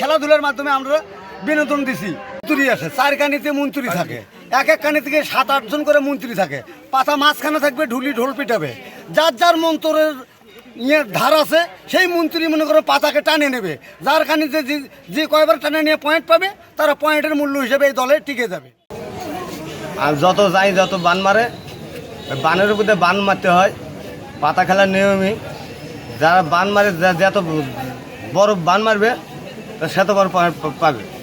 খেলাধুলার মাধ্যমে আমরা বিনোদন দিছি। মন্ত্রী আছে চার কানিতে মন্ত্রী থাকে। এক এক কানি থেকে সাত আটজন করে মন্ত্রী থাকে। পাতা মাঝখানে থাকবে, ঢুলি ঢোল পিটাবে। যার যার মন্ত্রের ইয়ে ধার আছে, সেই মন্ত্রী মনে করো পাতাকে টানে নেবে। যার কানিতে যে কয়বার টানে নিয়ে পয়েন্ট পাবে, তারা পয়েন্টের মূল্য হিসেবে এই দলে টিকে যাবে। আর যত যাই, যত বান মারে, বানের উপরে বান মারতে হয়। পাতা খেলার নিয়মই। যারা বান মারে যত বড় বান মারবে তো পয়েন্ট পাবে।